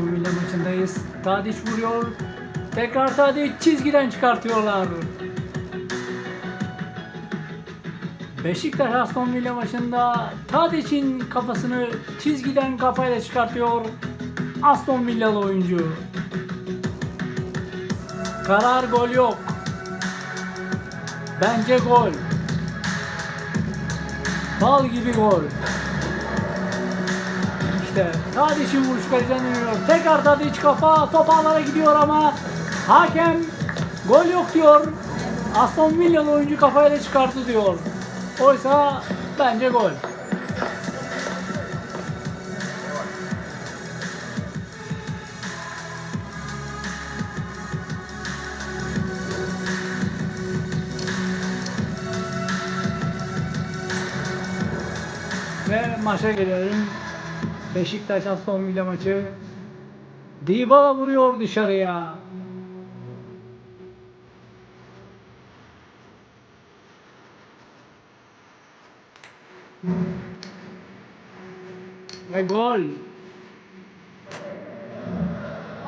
Villa maçındayız. Tadiç vuruyor. Tekrar Tadiç çizgiden çıkartıyorlar. Beşiktaş Aston Villa maçında Tadiç'in kafasını çizgiden kafayla çıkartıyor. Aston Villalı oyuncu. Karar gol yok. Bence gol. Bal gibi gol. İşte Tadiç'in vuruş kaleciden dönüyor. Tekrar Tadiç kafa top ağlara gidiyor ama hakem gol yok diyor. Aston Villalı oyuncu kafayla çıkarttı diyor. Oysa bence gol. Ve maça gelelim. Beşiktaş Aston Villa maçı. Dybala vuruyor dışarıya. Ve gol.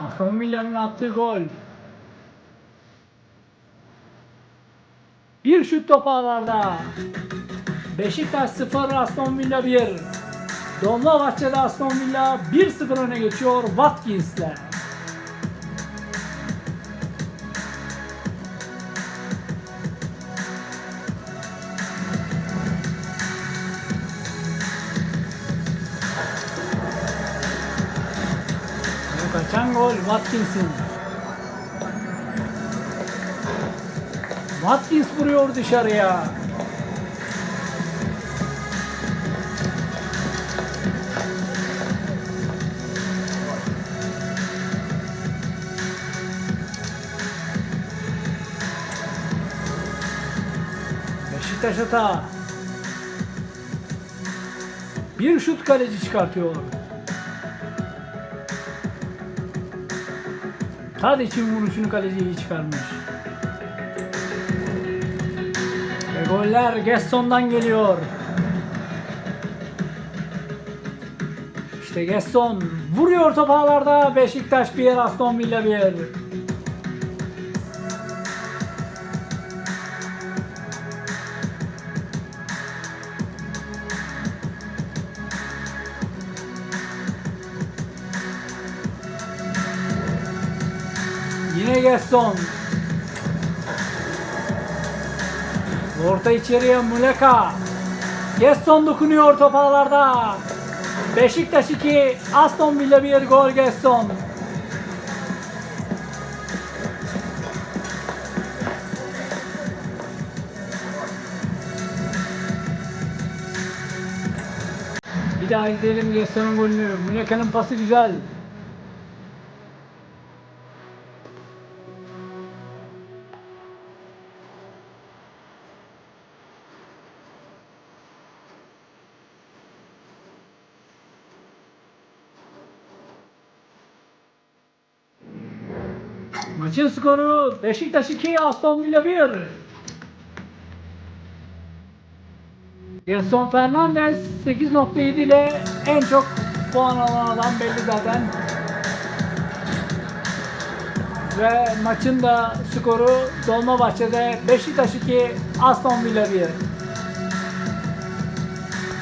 Aston Villa'nın attığı gol. Bir şut top ağlarda. Beşiktaş 0, Aston Villa 1. Dolmabahçe'de Aston Villa 1-0 öne geçiyor Watkins'le. Kaçan gol Watkins'in. Watkins vuruyor dışarıya. Beşiktaş hata. Bir şut kaleci çıkartıyor. Tadiç'in vuruşunu kaleci iyi çıkarmış. Ve goller Gesson'dan geliyor. İşte Gesson vuruyor top ağlarda. Beşiktaş 1, Aston Villa 1. Yine Gesson. Orta içeriye Muleka. Gesson dokunuyor top ağlarda. Beşiktaş 2, Aston Villa 1 gol Gesson. Bir daha izleyelim Gesson'un golünü. Muleka'nın pası güzel. Maçın skoru Beşiktaş 2, Aston Villa 1. Gerson Fernandez 8.7 ile en çok puan alan adam belli zaten. Ve maçın da skoru Dolmabahçe'de Beşiktaş 2, Aston Villa 1.